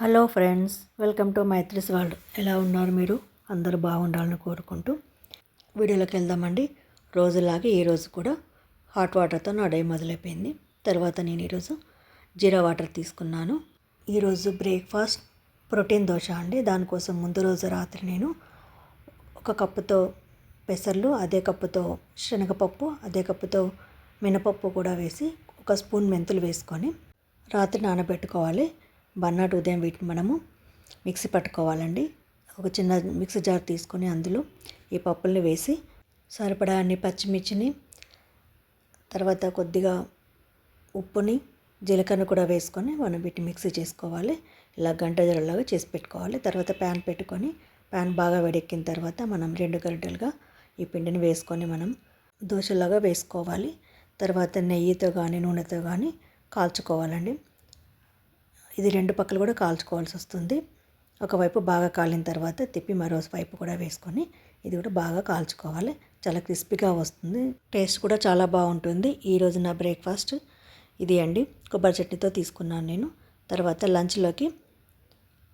Hello friends welcome to Maitri's world. ఎలా ఉన్నారు మీరు? అందరూ బాగుండాలని కోరుకుంటూ వీడియోలోకి వెళ్దామండి. రోజులాగే ఈరోజు కూడా హాట్ వాటర్తో నా డే మొదలైపోయింది. తర్వాత నేను ఈరోజు జీరా వాటర్ తీసుకున్నాను. ఈరోజు బ్రేక్ఫాస్ట్ ప్రోటీన్ దోశ అండి. దానికోసం ముందు రోజు రాత్రి నేను ఒక కప్పుతో పెసర్లు అదే కప్పుతో శనగపప్పు అదే కప్పుతో మినపప్పు కూడా వేసి ఒక స్పూన్ మెంతులు వేసుకొని రాత్రి నానబెట్టుకోవాలి. బన్నాటు ఉదయం వీటిని మనము మిక్సీ పట్టుకోవాలండి. ఒక చిన్న మిక్సీ జార్ తీసుకొని అందులో ఈ పప్పుల్ని వేసి సరిపడా అన్ని పచ్చిమిర్చిని తర్వాత కొద్దిగా ఉప్పుని జీలకర్ర కూడా వేసుకొని మనం వీటిని మిక్సీ చేసుకోవాలి. ఇలా గంట జరలాగా చేసి పెట్టుకోవాలి. తర్వాత ప్యాన్ పెట్టుకొని ప్యాన్ బాగా వేడెక్కిన తర్వాత మనం రెండు గంటలుగా ఈ పిండిని వేసుకొని మనం దోశలాగా వేసుకోవాలి. తర్వాత నెయ్యితో కానీ నూనెతో కానీ కాల్చుకోవాలండి. ఇది రెండు పక్కలు కూడా కాల్చుకోవాల్సి వస్తుంది. ఒకవైపు బాగా కాలిన తర్వాత తిప్పి మరో వైపు కూడా వేసుకొని ఇది కూడా బాగా కాల్చుకోవాలి. చాలా క్రిస్పీగా వస్తుంది. టేస్ట్ కూడా చాలా బాగుంటుంది. ఈరోజు నా బ్రేక్ఫాస్ట్ ఇది అండి. కొబ్బరి చట్నీతో తీసుకున్నాను నేను. తర్వాత లంచ్లోకి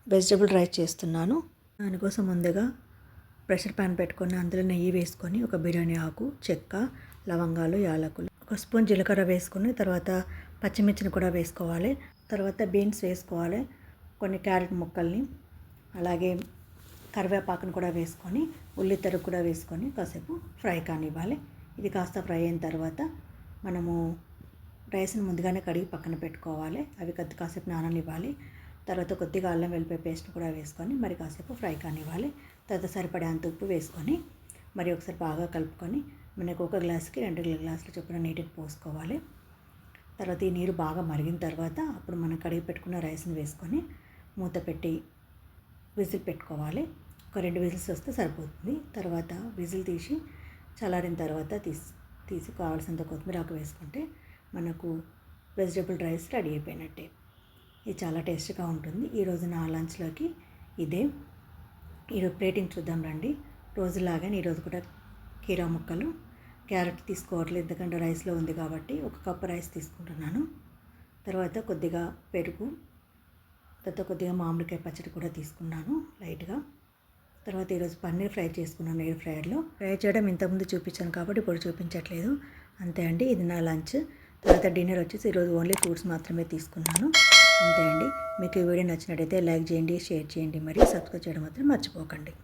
వెజిటబుల్ రైస్ చేస్తున్నాను. దానికోసం ముందుగా ప్రెషర్ ప్యాన్ పెట్టుకొని అందులో నెయ్యి వేసుకొని ఒక బిర్యానీ ఆకు చెక్క లవంగాలు యాలకులు ఒక స్పూన్ జీలకర్ర వేసుకొని తర్వాత పచ్చిమిర్చిని కూడా వేసుకోవాలి. తర్వాత బీన్స్ వేసుకోవాలి కొన్ని క్యారెట్ ముక్కల్ని అలాగే కరివేపాకును కూడా వేసుకొని ఉల్లితెర కూడా వేసుకొని కాసేపు ఫ్రై కానివ్వాలి. ఇది కాస్త ఫ్రై అయిన తర్వాత మనము రైస్ని ముందుగానే కడిగి పక్కన పెట్టుకోవాలి. అవి కొద్ది కాసేపు నాననివ్వాలి. తర్వాత కొద్దిగా అల్లం వెల్లిపాయ పేస్ట్ కూడా వేసుకొని మరి కాసేపు ఫ్రై కానివ్వాలి. తర్వాత సరిపడేంత ఉప్పు వేసుకొని మరి ఒకసారి బాగా కలుపుకొని మనకు ఒక గ్లాస్కి రెండు గ్లాసులు చొప్పున నీటికి పోసుకోవాలి. తర్వాత ఈ నీరు బాగా మరిగిన తర్వాత అప్పుడు మనం కడిగి పెట్టుకున్న రైస్ని వేసుకొని మూత పెట్టి విజిల్ పెట్టుకోవాలి. ఒక రెండు విజిల్స్ వస్తే సరిపోతుంది. తర్వాత విజిల్ తీసి చల్లారిన తర్వాత తీసి తీసి కావాల్సినంత కొత్తిమీర ఆకు వేసుకుంటే మనకు వెజిటేబుల్ రైస్ రెడీ అయిపోయినట్టే. ఇది చాలా టేస్ట్గా ఉంటుంది. ఈరోజు నా లంచ్లోకి ఇదే. ఈరోజు ప్లేటింగ్ చూద్దాం రండి. రోజులాగానే ఈరోజు కూడా కీరా ముక్కలు క్యారెట్ తీసుకోవట్లేదు ఎందుకంటే రైస్లో ఉంది కాబట్టి ఒక కప్పు రైస్ తీసుకుంటున్నాను. తర్వాత కొద్దిగా పెరుగు తర్వాత కొద్దిగా మామిడికాయ పచ్చడి కూడా తీసుకున్నాను లైట్గా. తర్వాత ఈరోజు పన్నీర్ ఫ్రై చేసుకున్నాను ఎయిర్ ఫ్రైయర్లో. ఫ్రై చేయడం ఇంతకుముందు చూపించాను కాబట్టి ఇప్పుడు చూపించట్లేదు. అంతే అండి ఇది నా లంచ్. తర్వాత డిన్నర్ వచ్చేసి ఈరోజు ఓన్లీ ఫ్రూట్స్ మాత్రమే తీసుకున్నాను. అంతే అండి మీకు ఈ వీడియో నచ్చినట్టయితే లైక్ చేయండి షేర్ చేయండి మరియు సబ్స్క్రైబ్ చేయడం మాత్రం మర్చిపోకండి.